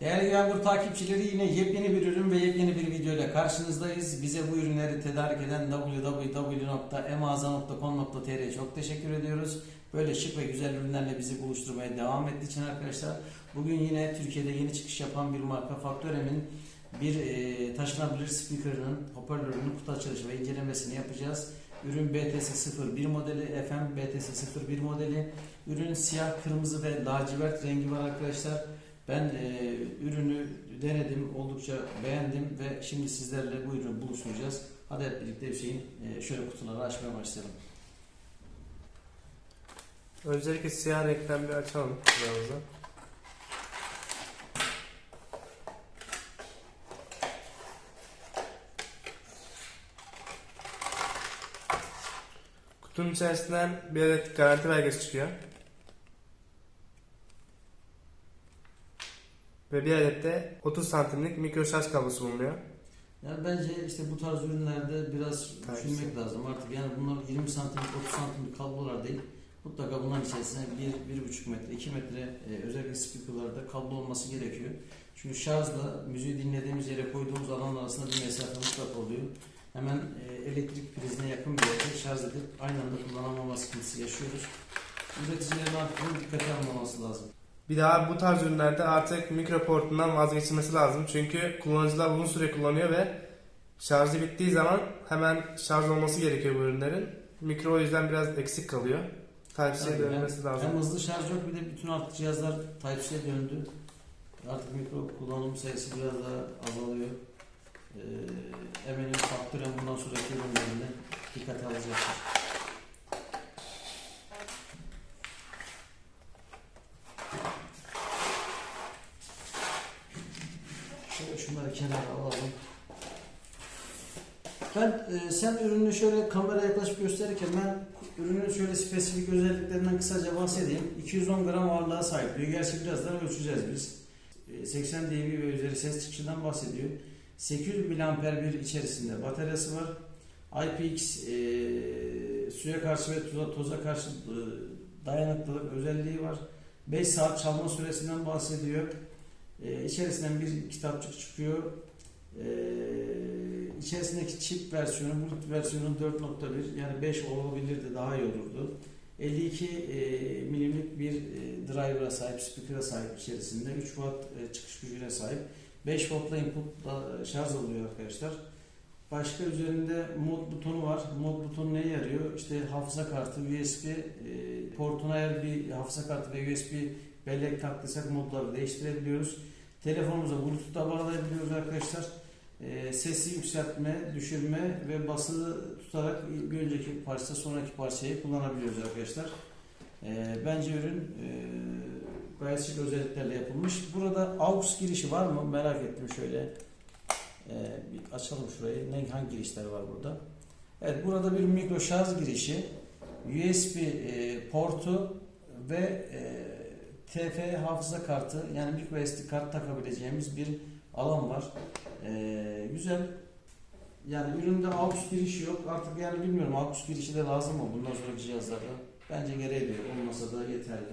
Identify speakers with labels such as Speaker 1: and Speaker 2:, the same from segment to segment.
Speaker 1: Değerli Yağmur takipçileri yine yepyeni bir ürün ve yepyeni bir video ile karşınızdayız. Bize bu ürünleri tedarik eden www.emaza.com.tr çok teşekkür ediyoruz. Böyle şık ve güzel ürünlerle bizi buluşturmaya devam ettiği için arkadaşlar. Bugün yine Türkiye'de yeni çıkış yapan bir marka Faktörem'in bir e, taşınabilir speaker'ının hoparlörünün kutu açılışı ve incelemesini yapacağız. Ürün BTS 01 modeli, FM BTS 01 modeli. Ürün siyah, kırmızı ve lacivert rengi var arkadaşlar. Ben e, ürünü denedim, oldukça beğendim ve şimdi sizlerle bu ürünü buluşturacağız. Hadi hep birlikte Hüseyin e, şöyle kutuları açmaya başlayalım.
Speaker 2: Öncelikle siyah renkten bir açalım kutularımızı. Kutunun içerisinden bir adet garanti belgesi çıkıyor. Ve bir adet de 30 santimlik mikro şarj kablosu bulunuyor.
Speaker 1: Yani bence işte bu tarz ürünlerde biraz
Speaker 2: Tabii.
Speaker 1: düşünmek lazım. Artık yani bunlar 20 santimlik, 30 santimlik kablolar değil. Mutlaka bunların içerisinde 1, 1,5 metre, 2 metre e, özellikle speakerlarda kablo olması gerekiyor. Çünkü şarjla müziği dinlediğimiz yere koyduğumuz alan arasında bir mesafe mutlaka oluyor. Hemen e, elektrik prizine yakın bir yerde şarj edip aynı anda kullanamama sıkıntısı yaşıyoruz. Üreticilerin artık bunu dikkate almaması lazım.
Speaker 2: Bir daha bu tarz ürünlerde artık mikro portundan vazgeçilmesi lazım. Çünkü kullanıcılar uzun süre kullanıyor ve şarjı bittiği zaman hemen şarj olması gerekiyor bu ürünlerin. Mikro o yüzden biraz eksik kalıyor. Type-C'ye dönmesi lazım.
Speaker 1: hem hızlı şarj yok bir de bütün artık cihazlar Type-C'ye döndü. Artık mikro kullanım sayısı biraz daha azalıyor. Ee, eminim Faktörem bundan sonraki ürünlerinde dikkate alacaktır. Şöyle şunları kenara alalım. Ben e, sen ürünü şöyle kameraya yaklaşıp gösterirken ben ürünün şöyle spesifik özelliklerinden kısaca bahsedeyim. 210 gram ağırlığa sahip diyor. Gerçi birazdan ölçeceğiz biz. E, 80 dB ve üzeri ses çıkışından bahsediyor. 800 mAh bir içerisinde bataryası var. IPX e, suya karşı ve toza, toza karşı e, dayanıklılık özelliği var. 5 saat çalma süresinden bahsediyor. E, içerisinden bir kitapçık çıkıyor. Ee, içerisindeki çip versiyonu, Bluetooth versiyonu 4.1 yani 5 olabilirdi daha iyi olurdu. 52 e, milimlik bir e, driver'a sahip, speaker'a sahip içerisinde 3 watt e, çıkış gücüne sahip. 5 voltla inputla şarj oluyor arkadaşlar. Başka üzerinde mod butonu var. Mod butonu neye yarıyor? İşte hafıza kartı, USB e, portuna eğer bir hafıza kartı ve USB bellek taktıysak modları değiştirebiliyoruz. Telefonumuza Bluetooth'a bağlayabiliyoruz arkadaşlar. E, sesi yükseltme, düşürme ve basılı tutarak bir önceki parça sonraki parçayı kullanabiliyoruz arkadaşlar. E, bence ürün e, gayet şık özelliklerle yapılmış. Burada AUX girişi var mı? Merak ettim şöyle. E, bir açalım şurayı. Ne, hangi girişler var burada? Evet burada bir mikro şarj girişi, USB e, portu ve e, TF hafıza kartı yani micro SD kart takabileceğimiz bir alan var. Ee, güzel. Yani üründe AUX girişi yok. Artık yani bilmiyorum AUX girişi de lazım mı bundan sonraki cihazlarda? Bence gereği de yok. Olmasa da yeterli.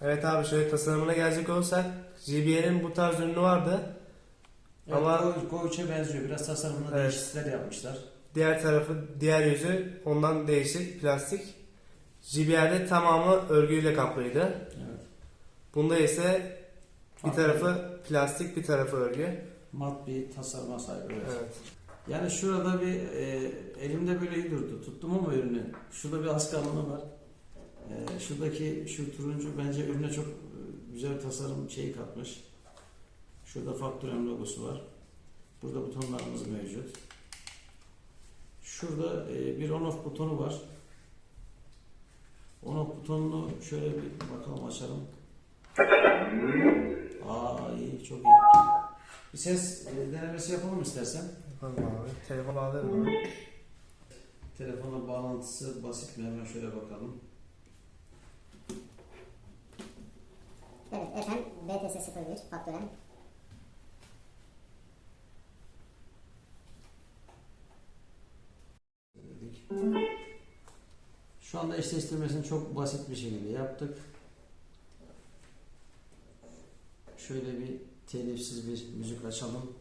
Speaker 2: Evet abi şöyle tasarımına gelecek olursak JBL'in bu tarz ürünü vardı.
Speaker 1: Evet,
Speaker 2: Ama-
Speaker 1: Go, Go 3'e benziyor. Biraz tasarımında
Speaker 2: Evet.
Speaker 1: değişiklikler yapmışlar.
Speaker 2: Diğer tarafı, diğer yüzü ondan değişik plastik. JBL'de tamamı örgüyle kaplıydı.
Speaker 1: Evet.
Speaker 2: Bunda ise bir tarafı plastik bir tarafı örgü.
Speaker 1: mat bir tasarıma sahip. Evet.
Speaker 2: Evet.
Speaker 1: Yani şurada bir e, elimde böyle iyi durdu. Tuttum ama ürünü. Şurada bir askı alanı var. E, şuradaki şu turuncu bence ürüne çok e, güzel bir tasarım şeyi katmış. Şurada Faktörem logosu var. Burada butonlarımız mevcut. Şurada e, bir on off butonu var. On off butonunu şöyle bir bakalım açalım. Aa iyi çok iyi. Bir ses e, denemesi yapalım istersen.
Speaker 2: Yapalım abi. Telefon bağlayalım abi.
Speaker 1: Telefona bağlantısı basit mi? Hemen şöyle bakalım.
Speaker 3: Evet, FM BTS 01 Faktörem.
Speaker 1: Dedik. Şu anda eşleştirmesini çok basit bir şekilde yaptık. Şöyle bir telifsiz bir müzik açalım.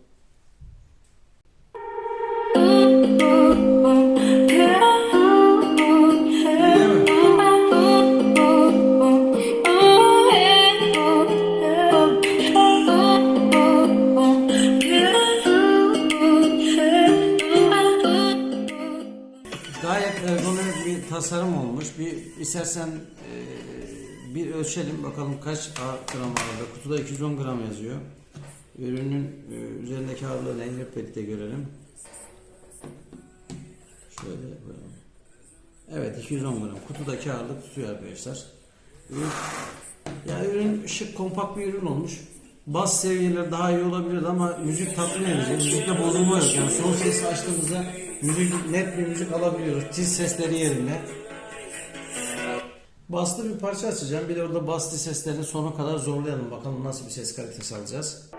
Speaker 1: Gayet ergonomik bir tasarım olmuş. Bir istersen e, bir ölçelim bakalım kaç gram ağırlığı. Kutuda 210 gram yazıyor. Ürünün e, üzerindeki ağırlığı ne? Hep birlikte görelim. Şöyle koyalım. Evet 210 gram. Kutudaki ağırlık tutuyor arkadaşlar. Ürün, ya ürün şık kompakt bir ürün olmuş. Bas seviyeleri daha iyi olabilirdi ama müzik tatmin edici. Müzikte bozulma yok. Yani son sesi açtığımızda müzik, net bir müzik alabiliyoruz. Tiz sesleri yerinde. Baslı bir parça açacağım. Bir de orada baslı seslerini sona kadar zorlayalım. Bakalım nasıl bir ses kalitesi alacağız.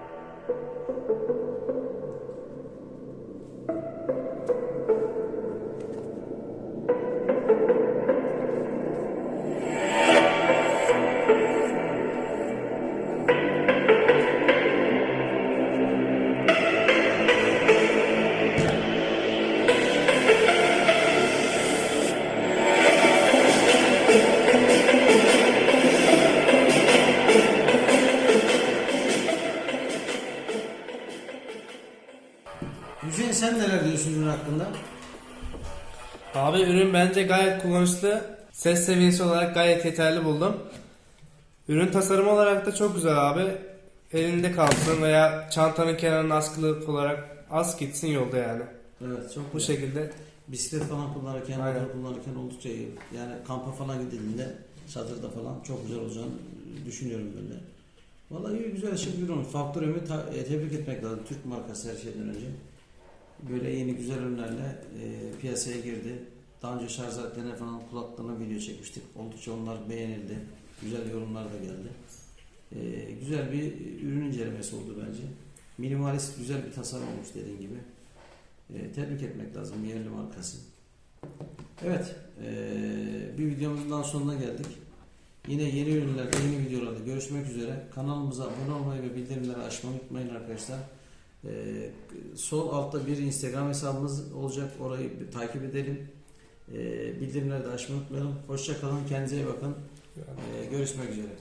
Speaker 2: Abi ürün bence gayet kullanışlı. Ses seviyesi olarak gayet yeterli buldum. Ürün tasarımı olarak da çok güzel abi. Elinde kalsın veya çantanın kenarına askılı olarak az gitsin yolda yani.
Speaker 1: Evet çok
Speaker 2: Bu
Speaker 1: güzel.
Speaker 2: şekilde
Speaker 1: Bisiklet falan kullanırken,
Speaker 2: Aynen.
Speaker 1: motor kullanırken oldukça iyi. Yani kampa falan gidildiğinde çadırda falan çok güzel olacağını düşünüyorum ben de. Vallahi iyi, güzel şık bir ürün. Faktörümü ta- e, tebrik etmek lazım. Türk markası her şeyden önce. Böyle yeni güzel ürünlerle e, piyasaya girdi. Daha önce şarj aletlerine falan kulaklarına video çekmiştik. Oldukça onlar beğenildi. Güzel yorumlar da geldi. E, güzel bir ürün incelemesi oldu bence. Minimalist güzel bir tasarım olmuş dediğin gibi. E, tebrik etmek lazım yerli markası. Evet, e, bir videomuzun daha sonuna geldik. Yine yeni ürünlerde, yeni videolarda görüşmek üzere. Kanalımıza abone olmayı ve bildirimleri açmayı unutmayın arkadaşlar. E, sol altta bir Instagram hesabımız olacak. Orayı bir takip edelim. E, bildirimleri de açmayı unutmayalım. Hoşça kalın, kendinize iyi bakın. E, görüşmek üzere.